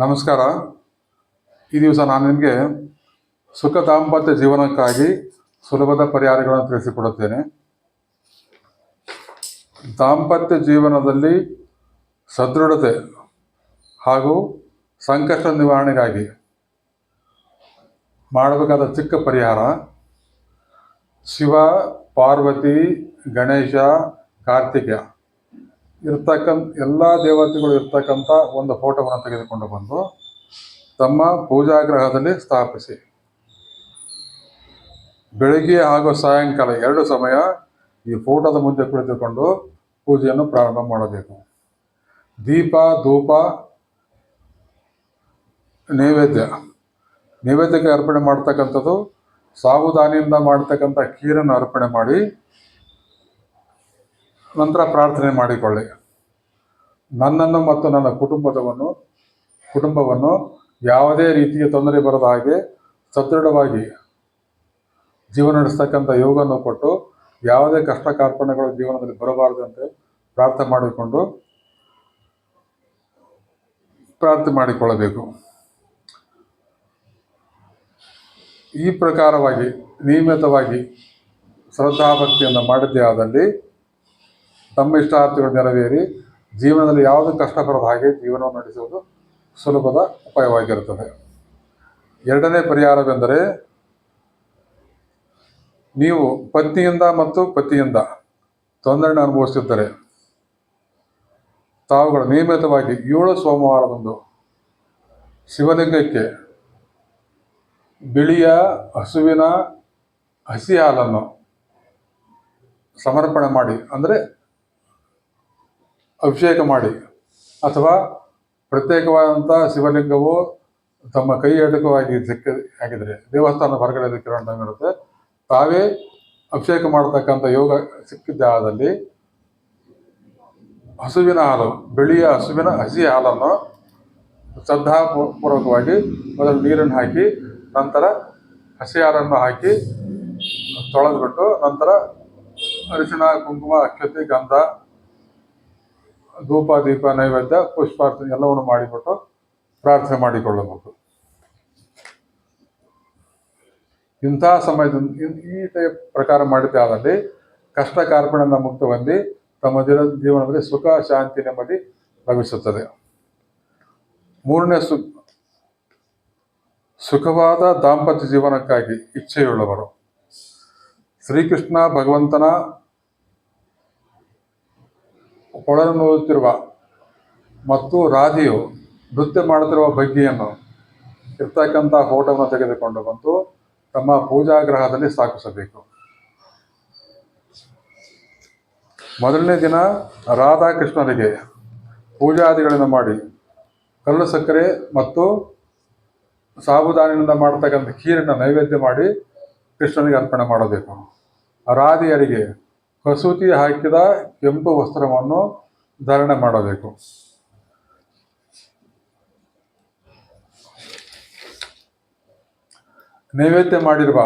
ನಮಸ್ಕಾರ. ಈ ದಿವಸ ನಾನು ನಿಮಗೆ ಸುಖ ದಾಂಪತ್ಯ ಜೀವನಕ್ಕಾಗಿ ಸುಲಭದ ಪರಿಹಾರಗಳನ್ನು ತಿಳಿಸಿಕೊಡುತ್ತೇನೆ. ದಾಂಪತ್ಯ ಜೀವನದಲ್ಲಿ ಸದೃಢತೆ ಹಾಗೂ ಸಂಕಷ್ಟ ನಿವಾರಣೆಗಾಗಿ ಮಾಡಬೇಕಾದ ಚಿಕ್ಕ ಪರಿಹಾರ ಶಿವ, ಪಾರ್ವತಿ, ಗಣೇಶ, ಕಾರ್ತಿಕ. ಇರ್ತಕ್ಕಂಥ ಎಲ್ಲ ದೇವತೆಗಳು ಇರ್ತಕ್ಕಂಥ ಒಂದು ಫೋಟೋವನ್ನು ತೆಗೆದುಕೊಂಡು ಬಂದು ತಮ್ಮ ಪೂಜಾಗ್ರಹದಲ್ಲಿ ಸ್ಥಾಪಿಸಿ. ಬೆಳಗ್ಗೆ ಹಾಗೂ ಸಾಯಂಕಾಲ ಎರಡು ಸಮಯ ಈ ಫೋಟೋದ ಮುಂದೆ ಕುಳಿತುಕೊಂಡು ಪೂಜೆಯನ್ನು ಪ್ರಾರಂಭ ಮಾಡಬೇಕು. ದೀಪ, ಧೂಪ, ನೈವೇದ್ಯ. ನೈವೇದ್ಯಕ್ಕೆ ಅರ್ಪಣೆ ಮಾಡ್ತಕ್ಕಂಥದ್ದು, ಸಾಬುದಾನಿಯಿಂದ ಮಾಡ್ತಕ್ಕಂಥ ಕೀರನ್ನು ಅರ್ಪಣೆ ಮಾಡಿ ನಂತರ ಪ್ರಾರ್ಥನೆ ಮಾಡಿಕೊಳ್ಳಿ. ನನ್ನನ್ನು ಮತ್ತು ನನ್ನ ಕುಟುಂಬದವನ್ನು ಕುಟುಂಬವನ್ನು ಯಾವುದೇ ರೀತಿಯ ತೊಂದರೆ ಬರದ ಹಾಗೆ ಸದೃಢವಾಗಿ ಜೀವನ ನಡೆಸ್ತಕ್ಕಂಥ ಯೋಗವನ್ನು ಕೊಟ್ಟು ಯಾವುದೇ ಕಷ್ಟ ಕಾರ್ಪಣ್ಯಗಳು ಜೀವನದಲ್ಲಿ ಬರಬಾರದಂತೆ ಪ್ರಾರ್ಥನೆ ಮಾಡಿಕೊಂಡು ಪ್ರಾರ್ಥನೆ ಮಾಡಿಕೊಳ್ಳಬೇಕು. ಈ ಪ್ರಕಾರವಾಗಿ ನಿಯಮಿತವಾಗಿ ಶ್ರದ್ಧಾಭಕ್ತಿಯನ್ನು ಮಾಡಿದ್ದೇ ಆದಲ್ಲಿ ತಮ್ಮ ಇಷ್ಟಾರ್ಥಿಗಳು ನೆರವೇರಿ ಜೀವನದಲ್ಲಿ ಯಾವುದೇ ಕಷ್ಟ ಹಾಗೆ ಜೀವನವನ್ನು ನಡೆಸುವುದು ಸುಲಭದ ಉಪಾಯವಾಗಿರುತ್ತದೆ. ಎರಡನೇ ಪರಿಹಾರವೆಂದರೆ ನೀವು ಪತ್ನಿಯಿಂದ ಮತ್ತು ಪತಿಯಿಂದ ತೊಂದರೆಯನ್ನು ಅನುಭವಿಸುತ್ತಿದ್ದರೆ ತಾವುಗಳು ನಿಯಮಿತವಾಗಿ ಏಳು ಸೋಮವಾರದಂದು ಶಿವಲಿಂಗಕ್ಕೆ ಬಿಳಿಯ ಹಸುವಿನ ಹಸಿ ಹಾಲನ್ನು ಸಮರ್ಪಣೆ ಮಾಡಿ, ಅಂದರೆ ಅಭಿಷೇಕ ಮಾಡಿ. ಅಥವಾ ಪ್ರತ್ಯೇಕವಾದಂಥ ಶಿವಲಿಂಗವು ತಮ್ಮ ಕೈ ಅಡಕವಾಗಿ ಸಿಕ್ಕ ಹಾಕಿದರೆ ದೇವಸ್ಥಾನದ ಹೊರಗಡೆ ಇರುತ್ತೆ. ತಾವೇ ಅಭಿಷೇಕ ಮಾಡತಕ್ಕಂಥ ಯೋಗ ಸಿಕ್ಕಿದ್ದಾದಲ್ಲಿ ಹಸುವಿನ ಹಾಲು, ಬಿಳಿಯ ಹಸುವಿನ ಹಸಿ ಹಾಲನ್ನು ಶ್ರದ್ಧಾಪೂರ್ವಕವಾಗಿ ಮೊದಲು ನೀರನ್ನು ಹಾಕಿ, ನಂತರ ಹಸಿ ಹಾಲನ್ನು ಹಾಕಿ ತೊಳೆದ್ಬಿಟ್ಟು, ನಂತರ ಅರಿಶಿನ ಕುಂಕುಮ ಅಕ್ಷತೆ ಗಂಧ ಧೂಪ, ದೀಪ, ನೈವೇದ್ಯ, ಪುಷ್ಪಾರ್ಚನೆ ಎಲ್ಲವನ್ನು ಮಾಡಿಬಿಟ್ಟು ಪ್ರಾರ್ಥನೆ ಮಾಡಿಕೊಳ್ಳಬೇಕು. ಇಂಥ ಸಮಯದಿಂದ ಈ ಪ್ರಕಾರ ಮಾಡಿದ್ದೆ ಆದಲ್ಲಿ ಕಷ್ಟ ಕಾರ್ಪಣ್ಯದಿಂದ ಮುಕ್ತ ಹೊಂದಿ ತಮ್ಮ ದಿನ ಜೀವನದಲ್ಲಿ ಸುಖ, ಶಾಂತಿ, ನೆಮ್ಮದಿ ಲಭಿಸುತ್ತದೆ. ಮೂರನೇ ಸು ಸುಖವಾದ ದಾಂಪತ್ಯ ಜೀವನಕ್ಕಾಗಿ ಇಚ್ಛೆಯುಳ್ಳವರು. ಶ್ರೀಕೃಷ್ಣ ಭಗವಂತನ ಒಳನುತ್ತಿರುವ ಮತ್ತು ರಾಧಿಯು ನೃತ್ಯ ಮಾಡುತ್ತಿರುವ ಬಗ್ಗೆಯನ್ನು ಇರ್ತಕ್ಕಂಥ ಫೋಟೋವನ್ನು ತೆಗೆದುಕೊಂಡು ಬಂದು ತಮ್ಮ ಪೂಜಾಗ್ರಹದಲ್ಲಿ ಸ್ಥಾಪಿಸಬೇಕು ಮೊದಲನೇ ದಿನ ರಾಧಾಕೃಷ್ಣನಿಗೆ ಪೂಜಾದಿಗಳನ್ನು ಮಾಡಿ ಕಲ್ಲು ಸಕ್ಕರೆ ಮತ್ತು ಸಾಬುದಾನಿನಿಂದ ಮಾಡತಕ್ಕಂಥ ಖೀರನ್ನು ನೈವೇದ್ಯ ಮಾಡಿ ಕೃಷ್ಣನಿಗೆ ಅರ್ಪಣೆ ಮಾಡಬೇಕು. ರಾಧಿಯರಿಗೆ ಕಸೂತಿ ಹಾಕಿದ ಕೆಂಪು ವಸ್ತ್ರವನ್ನು ಧಾರಣೆ ಮಾಡಬೇಕು. ನೈವೇದ್ಯ ಮಾಡಿರುವ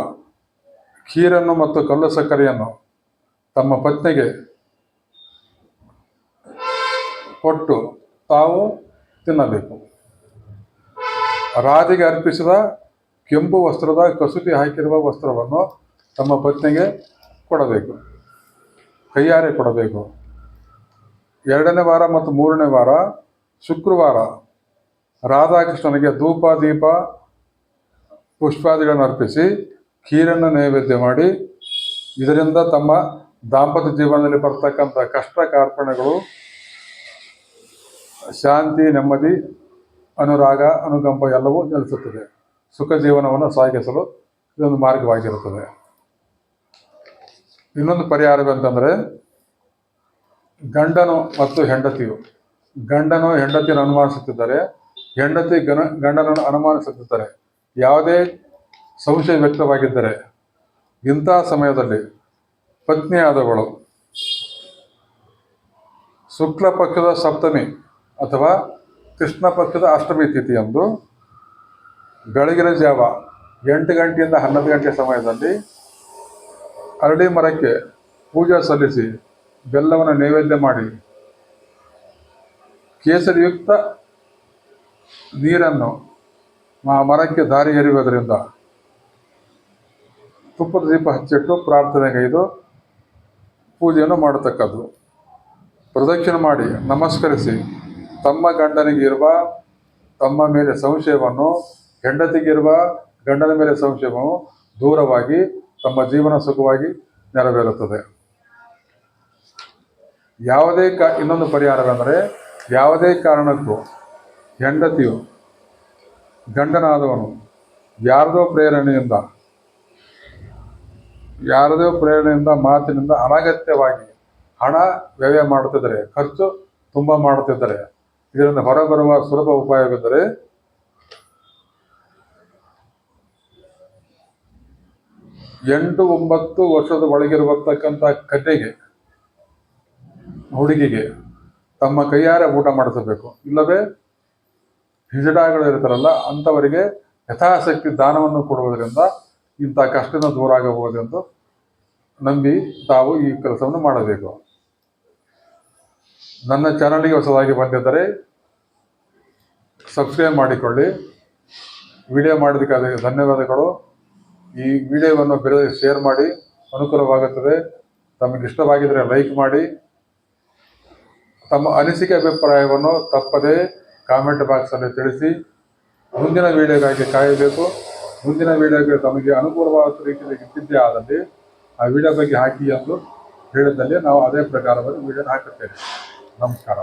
ಖೀರನ್ನು ಮತ್ತು ಕಲ್ಲು ಸಕ್ಕರೆಯನ್ನು ತಮ್ಮ ಪತ್ನಿಗೆ ಕೊಟ್ಟು ತಾವು ತಿನ್ನಬೇಕು. ರಾಧಿಗೆ ಅರ್ಪಿಸಿದ ಕೆಂಪು ವಸ್ತ್ರದ ಕಸೂತಿ ಹಾಕಿರುವ ವಸ್ತ್ರವನ್ನು ತಮ್ಮ ಪತ್ನಿಗೆ ಕೊಡಬೇಕು. ಕೈಯಾರೆ ಕೊಡಬೇಕು. ಎರಡನೇ ವಾರ ಮತ್ತು ಮೂರನೇ ವಾರ, ಶುಕ್ರವಾರ ರಾಧಾಕೃಷ್ಣನಿಗೆ ಧೂಪ, ದೀಪ, ಪುಷ್ಪಾದಿಗಳನ್ನು ಅರ್ಪಿಸಿ ಖೀರನ್ನು ನೈವೇದ್ಯ ಮಾಡಿ, ಇದರಿಂದ ತಮ್ಮ ದಾಂಪತ್ಯ ಜೀವನದಲ್ಲಿ ಬರ್ತಕ್ಕಂಥ ಕಷ್ಟ ಕಾರ್ಪಣೆಗಳು ಶಾಂತಿ, ನೆಮ್ಮದಿ, ಅನುರಾಗ, ಅನುಕಂಪ ಎಲ್ಲವೂ ನೆಲೆಸುತ್ತದೆ. ಸುಖ ಜೀವನವನ್ನು ಸಾಗಿಸಲು ಇದೊಂದು ಮಾರ್ಗವಾಗಿರುತ್ತದೆ. ಇನ್ನೊಂದು ಪರಿಹಾರವೆಂತಂದರೆ ಗಂಡನು ಮತ್ತು ಹೆಂಡತಿಯು. ಗಂಡನು ಹೆಂಡತಿಯನ್ನು ಅನುಮಾನಿಸುತ್ತಿದ್ದಾರೆ, ಹೆಂಡತಿ ಗನ ಗಂಡನನ್ನು ಅನುಮಾನಿಸುತ್ತಿದ್ದಾರೆ. ಯಾವುದೇ ಸಂಶಯ ವ್ಯಕ್ತವಾಗಿದ್ದರೆ ಇಂಥ ಸಮಯದಲ್ಲಿ ಪತ್ನಿಯಾದವಳು ಶುಕ್ಲ ಪಕ್ಷದ ಸಪ್ತಮಿ ಅಥವಾ ಕೃಷ್ಣ ಪಕ್ಷದ ಅಷ್ಟಮಿ ತಿಥಿಯಂದು ಬೆಳಗಿನ ಜಾವ, ಎಂಟು ಗಂಟೆಯಿಂದ ಹನ್ನೊಂದು ಗಂಟೆ ಸಮಯದಲ್ಲಿ ಅರಳಿ ಮರಕ್ಕೆ ಪೂಜೆ ಸಲ್ಲಿಸಿ ಬೆಲ್ಲವನ್ನು ನೈವೇದ್ಯ ಮಾಡಿ ಕೇಸರಿಯುಕ್ತ ನೀರನ್ನು ಆ ಮರಕ್ಕೆ ದಾರಿ ಎರೆಯುವುದರಿಂದ ತುಪ್ಪದ ದೀಪ ಹಚ್ಚಿಟ್ಟು ಪ್ರಾರ್ಥನೆಗೈದು ಪೂಜೆಯನ್ನು ಮಾಡತಕ್ಕದ್ದು. ಪ್ರದಕ್ಷಿಣೆ ಮಾಡಿ ನಮಸ್ಕರಿಸಿ ತಮ್ಮ ಗಂಡನಿಗಿರುವ ತಮ್ಮ ಮೇಲೆ ಸಂಶಯವನ್ನು ಹೆಂಡತಿಗಿರುವ ಗಂಡನ ಮೇಲೆ ಸಂಶಯವನ್ನು ದೂರವಾಗಿ ತಮ್ಮ ಜೀವನ ಸುಖವಾಗಿ ನೆರವೇರುತ್ತದೆ. ಯಾವುದೇ ಕಾ, ಇನ್ನೊಂದು ಪರಿಹಾರವೆಂದರೆ ಯಾವುದೇ ಕಾರಣಕ್ಕೂ ಹೆಂಡತಿಯು ಗಂಡನಾದವನು ಯಾರದೋ ಪ್ರೇರಣೆಯಿಂದ ಯಾರದೋ ಪ್ರೇರಣೆಯಿಂದ ಮಾತಿನಿಂದ ಅನಗತ್ಯವಾಗಿ ಹಣ ವ್ಯಯ ಮಾಡುತ್ತಿದ್ದರೆ, ಖರ್ಚು ತುಂಬ ಮಾಡುತ್ತಿದ್ದರೆ, ಇದರಿಂದ ಹೊರಬರುವ ಸುಲಭ ಉಪಾಯವೆಂದರೆ ಎಂಟು ಒಂಬತ್ತು ವರ್ಷದ ಒಳಗಿರುವತಕ್ಕಂಥ ಕತೆಗೆ, ಹುಡುಗಿಗೆ ತಮ್ಮ ಕೈಯಾರೆ ಊಟ ಮಾಡಿಸಬೇಕು. ಇಲ್ಲವೇ, ಹಿಜಡಾಗಳು ಇರ್ತಾರಲ್ಲ, ಅಂಥವರಿಗೆ ಯಥಾಶಕ್ತಿ ದಾನವನ್ನು ಕೊಡುವುದರಿಂದ ಇಂಥ ಕಷ್ಟದಿಂದ ದೂರ ಆಗಬಹುದೆಂದು ನಂಬಿ ತಾವು ಈ ಕೆಲಸವನ್ನು ಮಾಡಬೇಕು. ನನ್ನ ಚಾನಲ್ಗೆ ಹೊಸದಾಗಿ ಬಂದಿದ್ದರೆ ಸಬ್ಸ್ಕ್ರೈಬ್ ಮಾಡಿಕೊಳ್ಳಿ. ವಿಡಿಯೋ ಮಾಡೋದಕ್ಕಾದ ಧನ್ಯವಾದಗಳು. ಈ ವಿಡಿಯೋವನ್ನು ಬೇರೆಯವರಿಗೆ ಶೇರ್ ಮಾಡಿ, ಅನುಕೂಲವಾಗುತ್ತದೆ. ತಮಗೆ ಇಷ್ಟವಾಗಿದ್ದರೆ ಲೈಕ್ ಮಾಡಿ. ತಮ್ಮ ಅನಿಸಿಕೆ ಅಭಿಪ್ರಾಯವನ್ನು ತಪ್ಪದೇ ಕಾಮೆಂಟ್ ಬಾಕ್ಸಲ್ಲಿ ತಿಳಿಸಿ. ಮುಂದಿನ ವಿಡಿಯೋಗಾಗಿ ಕಾಯಬೇಕು. ಮುಂದಿನ ವಿಡಿಯೋಗೆ ತಮಗೆ ಅನುಕೂಲವಾದ ರೀತಿಯಲ್ಲಿ ಇಟ್ಟಿದ್ದೇ ಆದಲ್ಲಿ, ಆ ವಿಡಿಯೋ ಬಗ್ಗೆ ಹಾಕಿ ಎಂದು ಹೇಳಿದಲ್ಲಿ ನಾವು ಅದೇ ಪ್ರಕಾರವಾಗಿ ವಿಡಿಯೋನ ಹಾಕುತ್ತೇವೆ. ನಮಸ್ಕಾರ.